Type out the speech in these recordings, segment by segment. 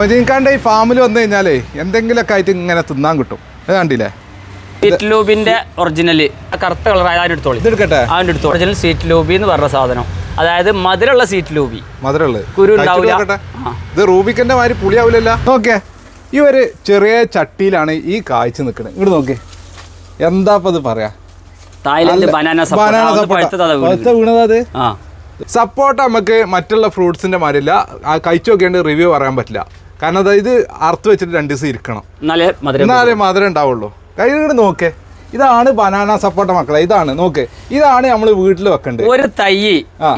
മൊയ്തീൻഖാന്റെ ഈ ഫാമിൽ വന്നു കഴിഞ്ഞാലേ എന്തെങ്കിലുമൊക്കെ ആയിട്ട് ഇങ്ങനെ തിന്നാൻ കിട്ടും. അത് കണ്ടില്ലേ? സ്വീറ്റ് ലൂബിന്റെ ഒറിജിനൽ കറുത്ത കളർ അതിന്റെ എടുത്തോളി. എടുക്കട്ടെ അതിന്റെ അടുത്ത് ഒറിജിനൽ സീറ്റ് ലൂബി എന്ന് പറഞ്ഞ സാധനം. അതായത് മധുരമുള്ള സീറ്റ് ലൂബി മധുരമുള്ളത്. കുരു ഉണ്ടാവില്ല. ഇത് റൂബിക്കന്റെ മാതിരി പുളിയാവില്ലല്ലോ നോക്കേ ഈ ഒരു ചെറിയ ചട്ടിയിലാണ് ഈ കാഴ്ച നിൽക്കുന്നത് ഇങ്ങോട്ട് നോക്കി എന്താ ഇപ്പൊ ഇത് പറയാ? തായ്ലൻഡ് ബനാന വീണത്. സപ്പോർട്ട് നമുക്ക് മറ്റുള്ള ഫ്രൂട്ട്സിന്റെ മാതിരില്ല ആ കഴിച്ചു നോക്കിയാണ്ട് റിവ്യൂ പറയാൻ പറ്റില്ല. കാരണം അതായത് അർത്ത് അറുത്ത് വെച്ചിട്ട് രണ്ട് ദിവസം ഇരിക്കണം. എന്നാലേ മധുരം ഉണ്ടാവുള്ളൂ. കഴിഞ്ഞിട്ട് നോക്കെ നോക്കേ. ഇതാണ് ബനാന സപ്പോർട്ട മക്കളെ. ഇതാണ് നോക്ക്. ഇതാണ് നമ്മൾ വീട്ടിൽ വെക്കേണ്ടത്. ഒരു തൈ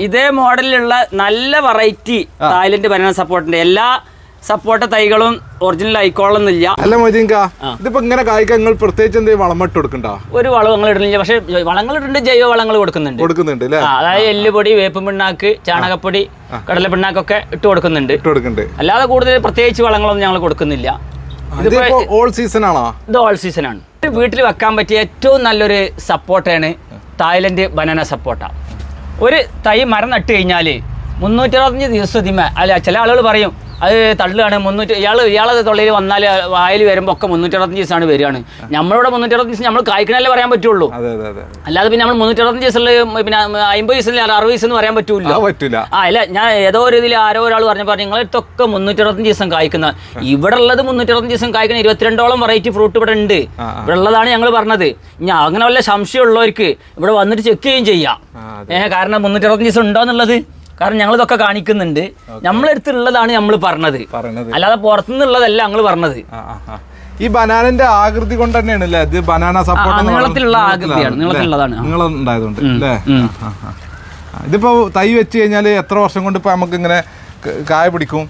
ഇതേ മോഡലിലുള്ള നല്ല വെറൈറ്റി തായ്ലൻഡ് ബനാന സപ്പോർട്ടിന്റെ എല്ലാ സപ്പോർട്ട തൈകളും ഒറിജിനൽ ആയിക്കോളുന്നില്ല. അല്ല മൊയ്തീൻക ഇതിപ്പോ ഇങ്ങനെ കായ്ക്കാൻ നിങ്ങൾ പ്രത്യേകിച്ച് എന്തെങ്കിലും വളം ഇട്ട് കൊടുക്കണ്ടോ? ഒരു വളം അങ്ങനെ ഇടുന്നില്ല പക്ഷെ വളങ്ങൾ ഇടുന്നുണ്ട് ജൈവ വളങ്ങൾ കൊടുക്കുന്നുണ്ട്. കൊടുക്കുന്നുണ്ട് അതായത് എല്ലുപൊടി വേപ്പും പിണ്ണാക്ക് ചാണകപ്പൊടി കടല പിണ്ണാക്കൊക്കെ ഇട്ട് കൊടുക്കുന്നുണ്ട്. ഇട്ട് കൊടുക്കുന്നുണ്ട് അല്ലാതെ കൂടുതൽ പ്രത്യേകിച്ച് വളങ്ങളൊന്നും ഞങ്ങൾ കൊടുക്കുന്നില്ല. ഇതിപ്പോ ഓൾ സീസൺ ആണോ? ഇത് ഓൾ സീസൺ ആണ്. വീട്ടിൽ വെക്കാൻ പറ്റിയ ഏറ്റവും നല്ലൊരു സപ്പോർട്ടാണ് തായ്ലൻഡ് ബനാന സപ്പോർട്ട. ഒരു തൈ മരം നട്ട് കഴിഞ്ഞാൽ മുന്നൂറ്റി അറുപത്തഞ്ച് ദിവസത്തിമേ അല്ല ചില ആളുകൾ പറയും അത് തള്ളുകയാണ്. മുന്നൂറ്റി ഇയാൾ ഇയാളെ തൊള്ളയിൽ വന്നാൽ വായിൽ വരുമ്പോൾ ഒക്കെ മുന്നൂറ്റി അറുപത്തഞ്ച് ദിവസമാണ് വരികയാണ്. നമ്മളിവിടെ മുന്നൂറ്റി അറുപത്തഞ്ച് ദിവസം നമ്മൾ കായ്ക്കണല്ലേ പറയാൻ പറ്റുള്ളൂ. അല്ലാതെ പിന്നെ നമ്മൾ മുന്നൂറ്റി അറുപത്തഞ്ച് ദിവസത്തിൽ പിന്നെ അമ്പത് ദിവസത്തിൽ അറുപത് ദിവസം എന്ന് പറയാൻ പറ്റൂല പറ്റില്ല. ആ അല്ല ഞാൻ ഏതോ ഒരു ഇതിൽ ആരോ ഒരാൾ പറഞ്ഞപ്പോൾ പറഞ്ഞു അടുത്തൊക്കെ മുന്നൂറ്റി അറുപത്തഞ്ച് ദിവസം കായ്ക്കുന്ന ഇവിടെ ഉള്ളത് മുന്നൂറ്റി അറുപത്തഞ്ച് ദിവസം കായ്ക്കുന്ന ഇരുപത്തിരണ്ടോളം വെറൈറ്റി ഫ്രൂട്ട് ഇവിടെ ഉണ്ട്. ഇവിടെ ഉള്ളതാണ് ഞങ്ങൾ പറഞ്ഞത്. ഞാൻ അങ്ങനെ വല്ല സംശയമുള്ളവർക്ക് ഇവിടെ വന്നിട്ട് ചെക്ക് ചെയ്യുകയും ചെയ്യാം. ഏഹ് കാരണം മുന്നൂറ്റി അറുപത്തഞ്ച് ദിവസം ഉണ്ടോ എന്നുള്ളത്? കാരണം ഞങ്ങളിതൊക്കെ കാണിക്കുന്നുണ്ട്. നമ്മളെടുത്തുള്ളതാണ് നമ്മൾ പറഞ്ഞത്. അല്ലാതെ പുറത്തുനിന്നുള്ളതല്ല ഞങ്ങൾ പറഞ്ഞത്. ഈ ബനാനന്റെ ആകൃതി കൊണ്ട് തന്നെയാണ് അല്ലേ ഇത് ബനാന സപ്പോർട്ട് നീളത്തിലുള്ള ആകൃതിയാണ്, നീളത്തിലുള്ളതാണ്. നീളം ഉണ്ടായതുകൊണ്ട്. അല്ലേ. ഇതിപ്പോ തൈ വെച്ച് കഴിഞ്ഞാൽ എത്ര വർഷം കൊണ്ട് ഇപ്പൊ നമുക്ക് ഇങ്ങനെ കായ പിടിക്കും?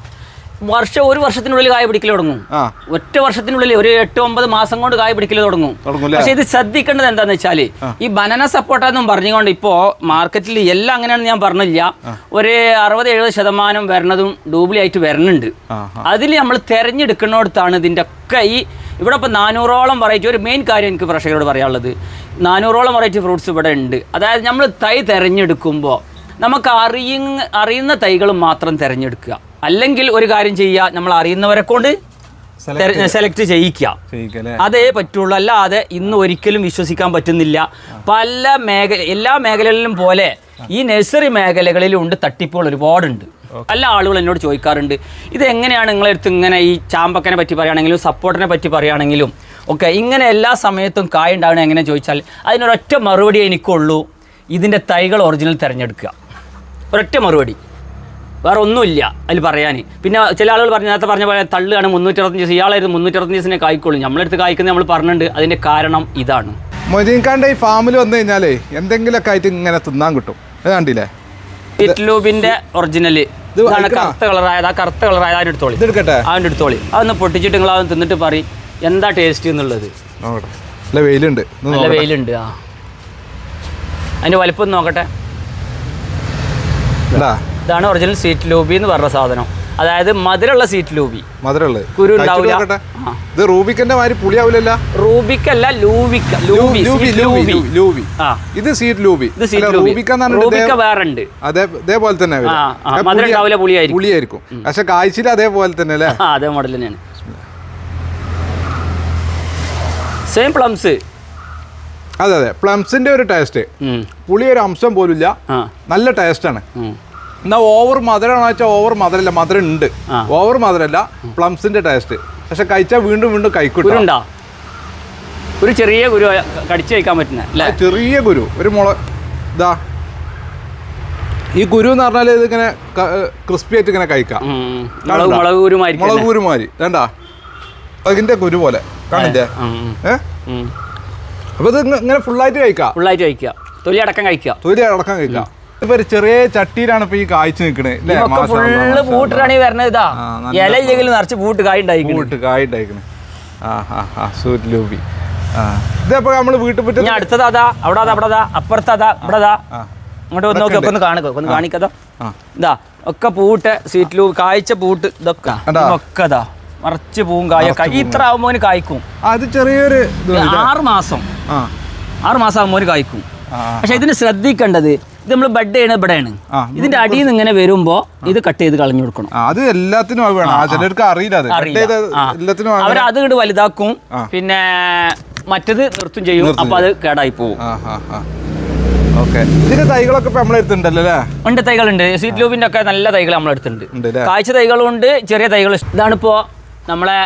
വർഷം ഒരു വർഷത്തിനുള്ളിൽ കായ പിടിക്കൽ തുടങ്ങും. ഒറ്റ വർഷത്തിനുള്ളിൽ ഒരു എട്ട് ഒമ്പത് മാസം കൊണ്ട് കായ പിടിക്കൽ തുടങ്ങും? പക്ഷെ ഇത് ശ്രദ്ധിക്കേണ്ടത് എന്താന്ന് വെച്ചാൽ ഈ ബനന സപ്പോർട്ട എന്നും പറഞ്ഞുകൊണ്ട് ഇപ്പോ മാർക്കറ്റിൽ എല്ലാം അങ്ങനെയാണ് ഞാൻ പറഞ്ഞില്ല. ഒരു അറുപത് എഴുപത് ശതമാനം വരണതും ഡൂബ്ലി ആയിട്ട് വരണുണ്ട്. അതിൽ നമ്മൾ തിരഞ്ഞെടുക്കുന്നിടത്താണ് ഇതിന്റെ ഒക്കെ ഈ ഇവിടെ ഇപ്പോൾ നാനൂറോളം വെറൈറ്റി ഒരു മെയിൻ കാര്യം എനിക്ക് പ്രേക്ഷകരോട് പറയാനുള്ളത്. നാനൂറോളം വെറൈറ്റി ഫ്രൂട്ട്സ് ഇവിടെ ഉണ്ട്. അതായത് നമ്മൾ തൈ തിരഞ്ഞെടുക്കുമ്പോൾ നമുക്ക് അറിയുന്ന അറിയുന്ന തൈകൾ മാത്രം തിരഞ്ഞെടുക്കുക. അല്ലെങ്കിൽ ഒരു കാര്യം ചെയ്യുക നമ്മൾ അറിയുന്നവരെ കൊണ്ട് സെലക്ട് ചെയ്യിക്കുക. അതേ പറ്റുള്ളൂ. അല്ലാതെ ഇന്ന് ഒരിക്കലും വിശ്വസിക്കാൻ പറ്റുന്നില്ല. പല മേഖല എല്ലാ മേഖലകളിലും പോലെ ഈ നഴ്സറി മേഖലകളിലും ഉണ്ട് തട്ടിപ്പുകൾ ഒരുപാടുണ്ട്. പല ആളുകൾ എന്നോട് ചോദിക്കാറുണ്ട് ഇത് എങ്ങനെയാണ് നിങ്ങളെടുത്ത് ഇങ്ങനെ ഈ ചാമ്പക്കനെ പറ്റി പറയുകയാണെങ്കിലും സപ്പോർട്ടിനെ പറ്റി പറയുകയാണെങ്കിലും ഒക്കെ ഇങ്ങനെ എല്ലാ സമയത്തും കായ ഉണ്ടാവണം എങ്ങനെ ചോദിച്ചാൽ അതിനൊരൊറ്റ മറുപടി എനിക്കുള്ളൂ. ഇതിന്റെ തൈകൾ ഒറിജിനൽ തിരഞ്ഞെടുക്കുക. ഒരൊറ്റ മറുപടി. വേറെ ഒന്നുമില്ല അതിൽ പറയാൻ. പിന്നെ ചില ആളുകൾ പറഞ്ഞു നേരത്തെ പറഞ്ഞ പോലെ തള്ളുകയാണ് മുന്നൂറ്റി അറുപത്തഞ്ച് ദിവസം. ഇയാളായിരുന്നു മുന്നൂറ്റി അറുപത്തഞ്ച് ദിവസത്തിനെ കായ്ക്കുള്ളൂ. നമ്മളെടുത്ത് കായ്ക്കുന്നത് നമ്മൾ പറഞ്ഞിട്ടുണ്ട്. അതിന്റെ കാരണം ഇതാണ്. മൊയ്തീൻഖാന്റെ ഈ ഫാമിൽ വന്നു കഴിഞ്ഞാലേ എന്തെങ്കിലുമൊക്കെ ആയിട്ട് ഇങ്ങനെ തിന്നാൻ കിട്ടും. അത് കണ്ടില്ലേ? ഇറ്റ്ലൂബിന്റെ ഒറിജിനൽ ഇതാണ്? കറുത്ത കളറായത്. ആ കറുത്ത കളറായത് അതിന്റെ എടുത്തോളി ഇതെടുക്കട്ടെ അതിന്റെ എടുത്തോളി അതൊന്ന് പൊട്ടിച്ചിട്ട് നിങ്ങൾ അതൊന്ന് തിന്നിട്ട് പറയും. എന്താ ടേസ്റ്റ് എന്നുള്ളത്? നല്ല വെയിലുണ്ട്. നല്ല. വെയിലുണ്ട്. ആ. അതിന്റെ വലിപ്പം നോക്കട്ടെ. ഇതാണ് ഒറിജിനൽ സീറ്റ് ലൂബി എന്ന് പറഞ്ഞ സാധനം. അതായത് മധുരമുള്ള സ്വീറ്റ് ലൂബി മധുരമുള്ളത് കുരു ഉണ്ടാവില്ല. ഇത് റൂബിക്കന്റെ മാതിരി പുളിയാവില്ലല്ല? റൂബിക്കല്ല ലൂബിക്ക ലൂബി ലൂബി ലൂബി ഇത് സീറ്റ് ലൂബി ഇത് സീറ്റ് റൂബിക്ക റൂബിക്ക ഇതേ- വേറെ ഉണ്ട് അതെ ഇതേപോലെ തന്നെ മധുരം ഉണ്ടാവില്ല, പുളിയായിരിക്കും. പുളിയായിരിക്കും. പക്ഷെ കാഴ്ചയിൽ അതേപോലെ തന്നെ അല്ലേ? അതേ മോഡൽ തന്നെയാണ്. സെയിം പ്ലംസ് അതെ അതെ. പ്ലംസിന്റെ ഒരു ടേസ്റ്റ് പുളി ഒരു അംശം പോലും ഇല്ല ആ. നല്ല ടേസ്റ്റാണ് എന്നാ ഓവർ മധുരമാണെന്ന് വെച്ചാൽ ഓവർ മധുരല്ല മധുരം ഉണ്ട്. ഓവർ മധുരല്ല പ്ലംസിന്റെ ടേസ്റ്റ് പക്ഷെ കഴിച്ചാൽ വീണ്ടും വീണ്ടും കഴിക്കൂട്ടോ. ഒരു ചെറിയ ഗുരു കടിച്ചു കഴിക്കാൻ പറ്റുന്ന ചെറിയ ഗുരു. ഒരു മുള ഇതാ ഈ ഗുരു എന്ന് പറഞ്ഞാൽ ഇതിങ്ങനെ ക്രിസ്പി ആയിട്ട് ഇങ്ങനെ കഴിക്കാം. മുളക് ഗുരുമാരി മുളക് വേണ്ട. അതിന്റെ ഗുരു പോലെ. കാണില്ലേ ഏ? അപ്പൊ ഇത് ഇങ്ങ- ഇങ്ങനെ ഫുള്ളായിട്ട് കഴിക്കാം. ഫുള്ളായിട്ട് കഴിക്കുക. തൊലി അടക്കം കഴിക്കുക. തൊലി അടക്കം കഴിക്കാം. ഇപ്പൊ ഒരു ചെറിയ ചട്ടിയിലാണ് ഇപ്പൊ ഈ കായ്ച്ചു നിൽക്കണേ ഫുള്ള് പൂട്ടിട്ടാണ് ഈ ഇതാ. ഇല ഇല്ലെങ്കിൽ നിറച്ച് പൂട്ട് കായ്. ഉണ്ടായിരിക്കും പൂട്ട് ആ ഇതപ്പോ നമ്മൾ വീട്ടിൽ പറ്റും ഞാൻ അടുത്തതാ അതാ അവിടെ അതാ അവിടെ അതാ അപ്പുറത്തതാ ഇവിടെ അതാ. അങ്ങോട്ട് വന്ന് നോക്കി ഒക്കെ ഒന്ന് കാണുക ഒന്ന് കാണിക്കതാ? ഇതാ ഒക്കെ പൂട്ട് സ്വീറ്റിലൂ കായ്ച്ച പൂട്ട് ഇതൊക്കെ. ഒക്കെ മറച്ച് പൂവും കായൊക്കെ ഇത്ര ആകുമ്പോൾ കായ്ക്കും. അത് ചെറിയൊരു ആറ് മാസം. ആറ് മാസം ആകുമ്പോൾ കായ്ക്കും. പക്ഷെ ഇതിന് ശ്രദ്ധിക്കേണ്ടത് ഇത് നമ്മൾ ബഡ് ചെയ്യണത് ഇവിടെയാണ്. ആണ് ഇതിന്റെ അടിയിൽ നിന്ന് ഇങ്ങനെ വരുമ്പോ ഇത് കട്ട് ചെയ്ത് കളഞ്ഞു കൊടുക്കണം. അത് എല്ലാത്തിനും ചിലർക്ക് അറിയില്ല അവർ അത് ഇങ്ങോട്ട് വലുതാക്കും. പിന്നെ മറ്റത് നിർത്തും ചെയ്യും. അപ്പൊ അത് കേടായി പോകും ഇതിന്റെ തൈകളൊക്കെ നമ്മൾ ഉണ്ട് തൈകളുണ്ട്. സീറ്റ് ലൂബിന്റെ ഒക്കെ നല്ല തൈകൾ നമ്മൾ അല്ലേ? കാഴ്ച തൈകളും ഉണ്ട് ചെറിയ തൈകൾ ഇതാണിപ്പോ നമ്മളെ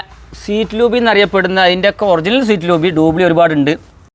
സീറ്റ് ലൂബി എന്നറിയപ്പെടുന്ന അതിന്റെ ഒക്കെ ഒറിജിനൽ സീറ്റ് ലൂബി ഡൂബ്ലി ഒരുപാടുണ്ട്.